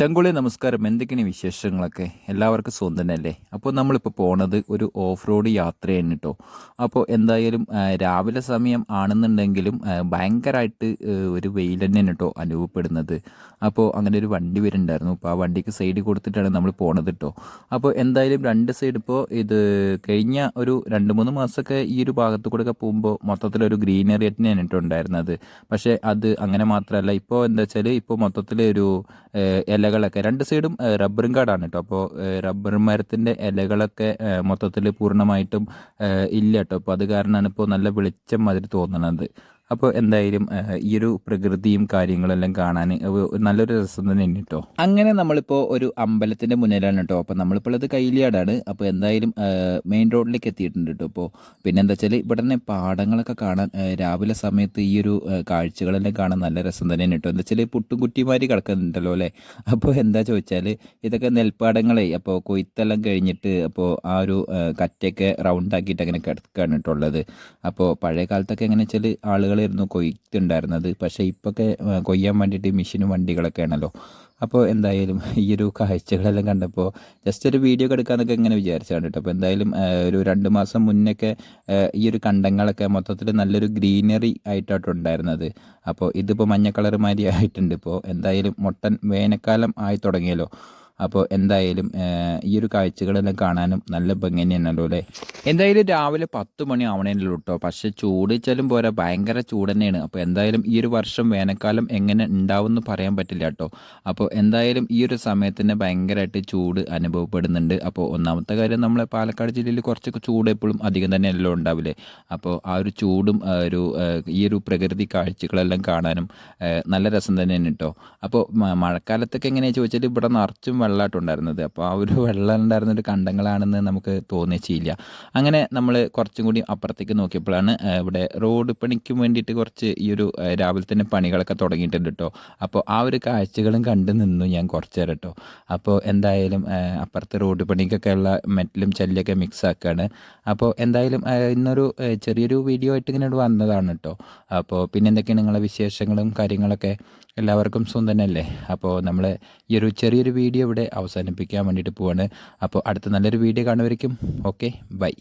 ചങ്കുളി നമസ്കാരം. എന്തൊക്കെയാണ് വിശേഷങ്ങളൊക്കെ? എല്ലാവർക്കും സ്വന്തം തന്നെയല്ലേ? അപ്പോൾ നമ്മളിപ്പോൾ പോണത് ഒരു ഓഫ് റോഡ് യാത്രയാണ് കേട്ടോ. അപ്പോൾ എന്തായാലും രാവിലെ സമയം ആണെന്നുണ്ടെങ്കിലും ഭയങ്കരമായിട്ട് ഒരു വെയിൽ തന്നെയാണ് കേട്ടോ അനുഭവപ്പെടുന്നത്. അപ്പോൾ അങ്ങനെ ഒരു വണ്ടി വരുന്നുണ്ടായിരുന്നു. അപ്പോൾ ആ വണ്ടിക്ക് സൈഡ് കൊടുത്തിട്ടാണ് നമ്മൾ പോണത് കേട്ടോ. അപ്പോൾ എന്തായാലും രണ്ട് സൈഡ് ഇപ്പോൾ ഇത് കഴിഞ്ഞ ഒരു രണ്ട് മൂന്ന് മാസമൊക്കെ ഈ ഒരു ഭാഗത്ത് കൂടെ ഒക്കെ പോകുമ്പോൾ മൊത്തത്തിലൊരു ഗ്രീനറി തന്നെയാണ് കേട്ടോ ഉണ്ടായിരുന്നത്. പക്ഷേ അത് അങ്ങനെ മാത്രമല്ല. ഇപ്പോൾ എന്താ വെച്ചാൽ ഇപ്പോൾ മൊത്തത്തിൽ ഒരു ഏഹ്, ഇലകളൊക്കെ. രണ്ട് സൈഡും റബ്ബറും കാടാണ് കേട്ടോ അപ്പോൾ റബ്ബർ മരത്തിന്റെ ഇലകളൊക്കെ മൊത്തത്തിൽ പൂർണമായിട്ടും ഇല്ല കേട്ടോ അപ്പോൾ അത് കാരണമാണ് ഇപ്പോൾ നല്ല വെളിച്ചം മാതിരി തോന്നുന്നത് അപ്പോൾ എന്തായാലും ഈ ഒരു പ്രകൃതിയും കാര്യങ്ങളെല്ലാം കാണാൻ നല്ലൊരു രസം തന്നെയാണ് കേട്ടോ അങ്ങനെ നമ്മളിപ്പോൾ ഒരു അമ്പലത്തിന്റെ മുന്നിലാണ് കേട്ടോ അപ്പോൾ നമ്മളിപ്പോൾ ഉള്ളത് കൈലിയാടാണ്. അപ്പോൾ എന്തായാലും മെയിൻ റോഡിലേക്ക് എത്തിയിട്ടുണ്ട് കേട്ടോ അപ്പോൾ പിന്നെ എന്താ വെച്ചാൽ ഇവിടെ തന്നെ പാടങ്ങളൊക്കെ കാണാൻ രാവിലെ സമയത്ത് ഈ ഒരു കാഴ്ചകളെല്ലാം കാണാൻ നല്ല രസം തന്നെയാണ് കേട്ടോ എന്താ വെച്ചാൽ പുട്ടുംകുറ്റിമാരി കിടക്കുന്നുണ്ടല്ലോ അല്ലേ? അപ്പോൾ എന്താ ചോദിച്ചാൽ ഇതൊക്കെ നെൽപ്പാടങ്ങളെ അപ്പോൾ കൊയ്ത്തെല്ലാം കഴിഞ്ഞിട്ട് അപ്പോൾ ആ ഒരു കറ്റയൊക്കെ റൗണ്ട് ആക്കിയിട്ട് അങ്ങനെ കിടക്കുകയാണ് കേട്ടോ ഉള്ളത്. അപ്പോൾ പഴയ കാലത്തൊക്കെ എങ്ങനെ വെച്ചാൽ ആളുകളായിരുന്നു കൊയ്ത്തുണ്ടായിരുന്നത്. പക്ഷേ ഇപ്പൊക്കെ കൊയ്യാൻ വേണ്ടിയിട്ട് മെഷീനും വണ്ടികളൊക്കെ ആണല്ലോ അപ്പോൾ എന്തായാലും ഈ ഒരു കാഴ്ചകളെല്ലാം കണ്ടപ്പോൾ ജസ്റ്റ് ഒരു വീഡിയോ ഒക്കെ എടുക്കാമെന്നൊക്കെ ഇങ്ങനെ വിചാരിച്ചാണ് കേട്ടോ. അപ്പോൾ എന്തായാലും ഒരു രണ്ട് മാസം മുന്നൊക്കെ ഈ ഒരു കണ്ടങ്ങളൊക്കെ മൊത്തത്തിൽ നല്ലൊരു ഗ്രീനറി ആയിട്ടാണ് ഉണ്ടായിരുന്നത്. അപ്പോൾ ഇതിപ്പോൾ മഞ്ഞ കളർ മാതിരി ആയിട്ടുണ്ട് ഇപ്പോൾ എന്തായാലും മുട്ടൻ വേനൽക്കാലം ആയി തുടങ്ങിയല്ലോ. അപ്പോൾ എന്തായാലും ഈ ഒരു കാഴ്ചകളെല്ലാം കാണാനും നല്ല ഭംഗി തന്നെയാണല്ലോ അല്ലേ? എന്തായാലും രാവിലെ പത്ത് മണി ആവണേലോ കേട്ടോ പക്ഷെ ചൂട് പോരാ ഭയങ്കര ചൂട് തന്നെയാണ്. അപ്പോൾ എന്തായാലും ഈ ഒരു വർഷം വേനൽക്കാലം എങ്ങനെ ഉണ്ടാവും എന്ന് പറയാൻ പറ്റില്ല കേട്ടോ അപ്പോൾ എന്തായാലും ഈ ഒരു സമയത്ത് തന്നെ ഭയങ്കരമായിട്ട് ചൂട് അനുഭവപ്പെടുന്നുണ്ട്. അപ്പോൾ ഒന്നാമത്തെ കാര്യം നമ്മളെ പാലക്കാട് ജില്ലയിൽ കുറച്ചൊക്കെ ചൂട് എപ്പോഴും അധികം തന്നെയല്ലോ ഉണ്ടാവില്ലേ? അപ്പോൾ ആ ഒരു ചൂടും ഒരു ഈ ഒരു പ്രകൃതി കാഴ്ചകളെല്ലാം കാണാനും നല്ല രസം തന്നെയാണ് കേട്ടോ അപ്പോൾ മഴക്കാലത്തൊക്കെ എങ്ങനെയാണെന്ന് ചോദിച്ചാൽ ഇവിടെ നിറച്ചും വെള്ളമായിട്ടുണ്ടായിരുന്നത് അപ്പോൾ ആ ഒരു വെള്ളം ഉണ്ടായിരുന്ന ഒരു കണ്ടങ്ങളാണെന്ന് നമുക്ക് തോന്നിച്ചില്ല അങ്ങനെ നമ്മൾ കുറച്ചും കൂടി അപ്പുറത്തേക്ക് നോക്കിയപ്പോഴാണ് ഇവിടെ റോഡ് പണിക്കും വേണ്ടിയിട്ട് കുറച്ച് ഈ ഒരു രാവിലെ തന്നെ പണികളൊക്കെ തുടങ്ങിയിട്ടുണ്ട് കേട്ടോ അപ്പോൾ ആ ഒരു കാഴ്ചകളും കണ്ടു നിന്നു ഞാൻ കുറച്ച് നേരം കേട്ടോ അപ്പോൾ എന്തായാലും അപ്പുറത്തെ റോഡ് പണിക്കൊക്കെ ഉള്ള മെറ്റലും ചല്ലൊക്കെ മിക്സ് ആക്കുകയാണ് അപ്പോൾ എന്തായാലും ഇന്നൊരു ചെറിയൊരു വീഡിയോ ആയിട്ട് ഇങ്ങനെ വന്നതാണ് കേട്ടോ അപ്പോൾ പിന്നെ എന്തൊക്കെയാണ് നിങ്ങളെ വിശേഷങ്ങളും കാര്യങ്ങളൊക്കെ? എല്ലാവർക്കും സുഖം തന്നെയല്ലേ? അപ്പോൾ നമ്മൾ ഈ ഒരു ചെറിയൊരു വീഡിയോ ഇവിടെ അവസാനിപ്പിക്കാൻ വേണ്ടിയിട്ട് പോവാണ്. അപ്പോൾ അടുത്ത നല്ലൊരു വീഡിയോ കാണുമായിരിക്കും ഓക്കെ ബൈ.